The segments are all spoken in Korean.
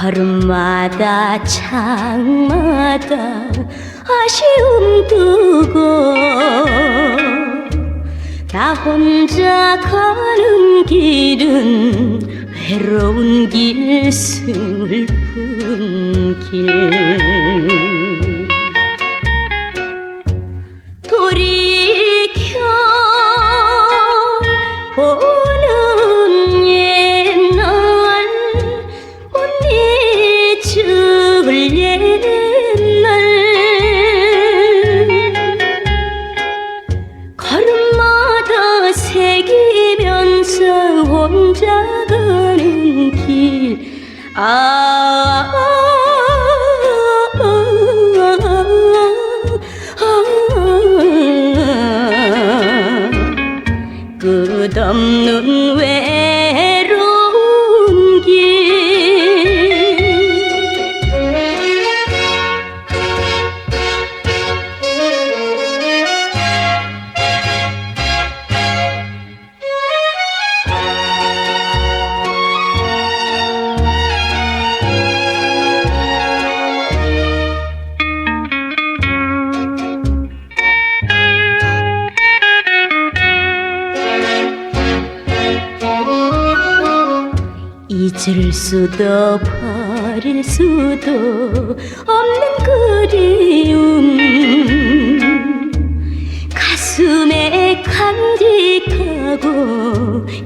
장마다 장마다 아쉬움 두고 나 혼자 가는 길은 외로운 길 슬픈 길 길 잊을 수도 버릴 수도 없는 그리움. 가슴에 간직하고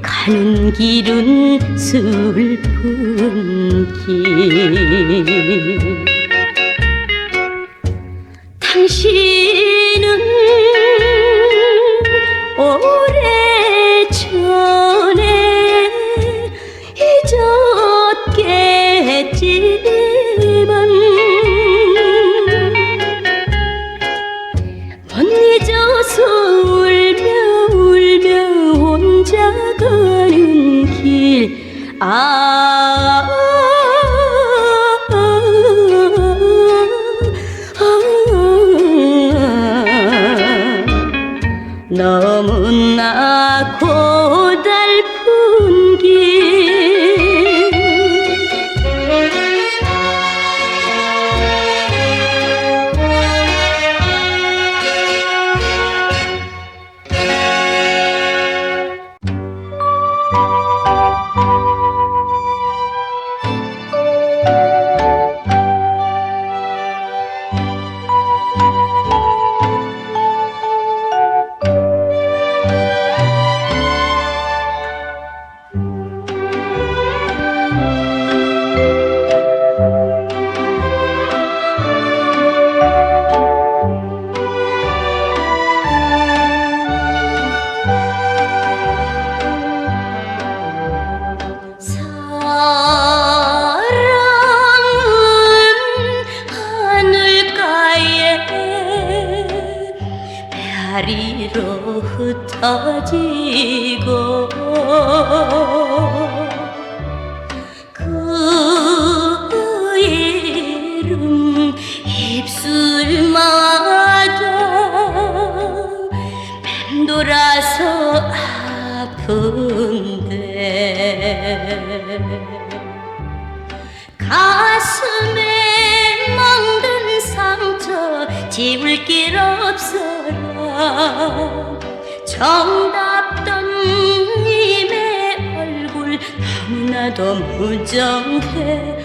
가는 길은 슬픈 길. 당신 메아리로 흩어지고 그 이름 입술마다 맴돌아서 아픈데 정답던 님의 얼굴 너무나도 무정해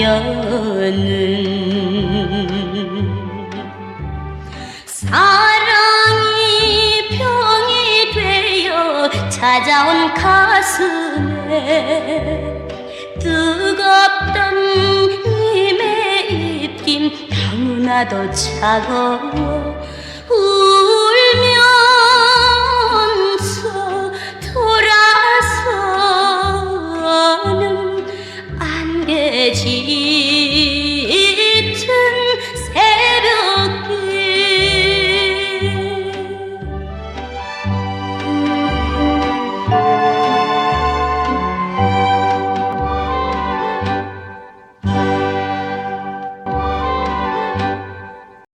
하는 사랑이 병이 되어 찾아온 가슴에 뜨겁던 님의 입김 너무나도 차가워 情。